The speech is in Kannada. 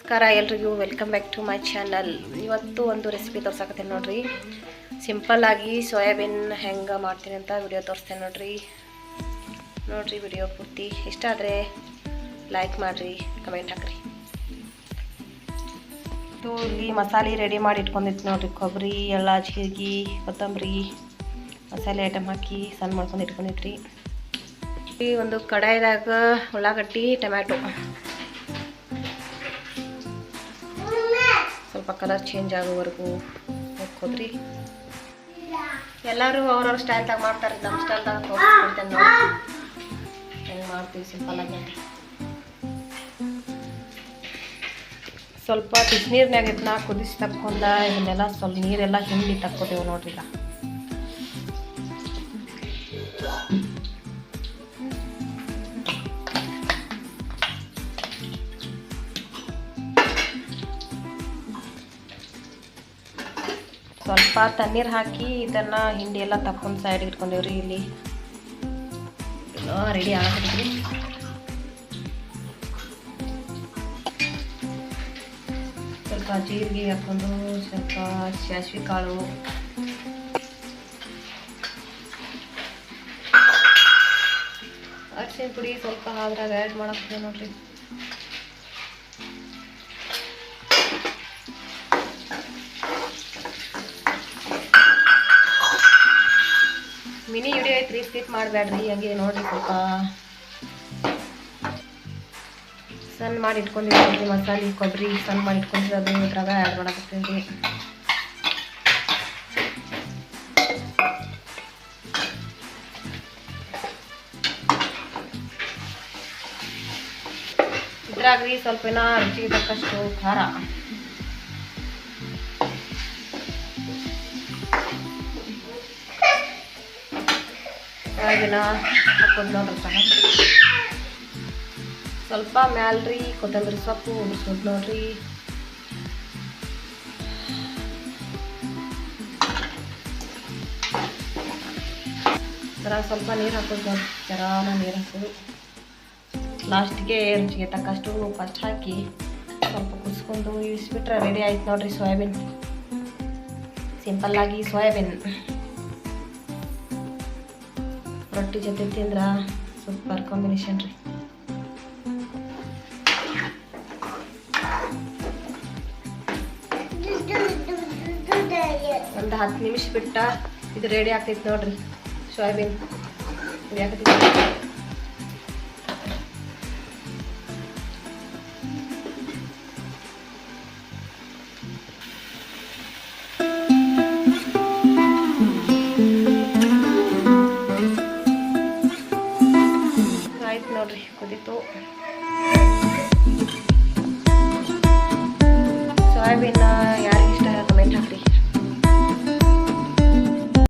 ನಮಸ್ಕಾರ, ಎಲ್ರಿಗೂ welcome back to my channel. ಇವತ್ತು ಒಂದು ರೆಸಿಪಿ ತೋರ್ಸಕತ್ತೀನಿ ನೋಡ್ರಿ. ಸಿಂಪಲ್ ಆಗಿ ಸೋಯಾಬೀನ್ ಹೆಂಗೆ ಮಾಡ್ತೀನಿ ಅಂತ ವಿಡಿಯೋ ತೋರಿಸ್ತೇನೆ ನೋಡ್ರಿ. ನೋಡ್ರಿ ವಿಡಿಯೋ ಪೂರ್ತಿ. ಇಷ್ಟ ಆದರೆ ಲೈಕ್ ಮಾಡಿರಿ ಕಮೆಂಟ್ ಹಾಕ್ರಿ. ಇದು ಇಲ್ಲಿ ಮಸಾಲೆ ರೆಡಿ ಮಾಡಿ ಇಟ್ಕೊಂಡಿತ್ತು ನೋಡ್ರಿ. ಕೊಬ್ಬರಿ ಎಲ್ಲ ಜೀರಿಗೆ ಕೊತ್ತಂಬರಿ, ಮಸಾಲೆ ಐಟಮ್ ಹಾಕಿ ಸಣ್ಣ ಮಾಡ್ಕೊಂಡು ಇಟ್ಕೊಂಡಿದ್ರಿ. ಒಂದು ಕಡಾಯಿದಾಗ ಉಳ್ಳಾಗಡ್ಡಿ, ಟೊಮ್ಯಾಟೊ. ಸ್ವಲ್ಪ ಕಲರ್ ಚೇಂಜ್ ಆಗೋವರೆಗೂ ಹೋಗ್ಕೋದ್ರಿ. ಎಲ್ಲರೂ ಅವ್ರವ್ರ ಸ್ಟೈಲ್ದಾಗ ಮಾಡ್ತಾರೆ ನಮ್ಮ ಸ್ಟೈಲ್ದಾಗ ತೋರಿಸ್ಕೊಡ್ತೇನೆ ನೋಡಿ. ಹೆಂಗೆ ಮಾಡ್ತೀವಿ ಸಿಂಪಲ್ ಆಗಿ ಅಂತ. ಸ್ವಲ್ಪ ಬಿಸಿನೀರ್ನಾಗ ಇದನ್ನ ಕುದಿಸಿ ತಕ್ಕೊಂಡ ಇದನ್ನೆಲ್ಲ ಸ್ವಲ್ಪ ನೀರೆಲ್ಲ ಹಿಂಡಿ ತಕ್ಕೋತೇವೆ ನೋಡ್ರಿ ಸ್ವಲ್ಪ ತಣ್ಣೀರು ಹಾಕಿ ಇದನ್ನು ಹಿಂಡಿ ಎಲ್ಲ ತಕ್ಕೊಂಡು ಸೈಡ್ ಇಟ್ಕೊಂಡೇವ್ರಿ ಇಲ್ಲಿ. ರೆಡಿ ಆಗಿದ್ರಿ ಸ್ವಲ್ಪ ಜೀರಿಗೆ ಹಾಕೊಂಡು ಸ್ವಲ್ಪ ಸಾಸಿವೆ ಕಾಳು. ಅರ್ಶಿನ ಪುಡಿ ಸ್ವಲ್ಪ ಅದ್ರಾಗ ಆ್ಯಡ್ ಮಾಡಕ್ಕೆ ನೋಡ್ರಿ. ಮಿನಿ ವಿಡಿಯೋ ಐತ್ರಿ ಸ್ಕಿಪ್ ಮಾಡಬೇಡ್ರಿ, ಹಂಗೆ ನೋಡಿರಿ ಸ್ವಲ್ಪ. ಸಣ್ಣ ಮಾಡಿ ಇಟ್ಕೊಂಡಿರ್ತೀವಿ ಮಸಾಲೆ ಕೊಬ್ಬರಿ ಸಣ್ಣ ಮಾಡಿ ಇಟ್ಕೊಂಡಿರೋದು ಇದ್ರಾಗ ಆ್ಯಡ್ ಮಾಡಕತ್ತೀನಿ ಇದ್ರಾಗ್ರಿ ಸ್ವಲ್ಪ ರುಚಿಗೆ ತಕ್ಕಷ್ಟು ಖಾರ. ಅದನ್ನ ಹಾಕೊಂಡು ನೋಡ್ರಿ ಸಹ ಸ್ವಲ್ಪ ಮ್ಯಾಲ್ರಿ ಕೊತ್ತಂಬರಿ ಸೊಪ್ಪು ಉದುರ್ಸೋದು ನೋಡ್ರಿ. ಜರ ಸ್ವಲ್ಪ ನೀರು ಹಾಕೋದು ನೋಡ್ರಿ, ಜರಾನ ನೀರು ಹಾಕೋದು. ಲಾಸ್ಟಿಗೆ ರುಚಿಗೆ ತಕ್ಕಷ್ಟು ಫಸ್ಟ್ ಹಾಕಿ ಸ್ವಲ್ಪ ಕುದಿಸ್ಕೊಂಡು ಇಳಿಸ್ಬಿಟ್ರೆ ರೆಡಿ ಆಯ್ತು ನೋಡ್ರಿ ಸೋಯಾಬೀನ್. ಸಿಂಪಲ್ಲಾಗಿ ಸೋಯಾಬೀನ್. ರೊಟ್ಟಿ ಜೊತೆ ತಿಂದ್ರೆ? ಸೂಪರ್ ಕಾಂಬಿನೇಷನ್ ರೀ. ಒಂದು ಹತ್ತು ನಿಮಿಷ ಬಿಟ್ಟ ಇದು ರೆಡಿ ಆಗ್ತೈತೆ ನೋಡ್ರಿ. ಸೋಯಾಬೀನ್. ರೆಡಿ ಆಗ್ತೈತಿ ಆಯ್ತು ನೋಡ್ರಿ ಕುದೀತು ಸೋಯಾಬೀನ್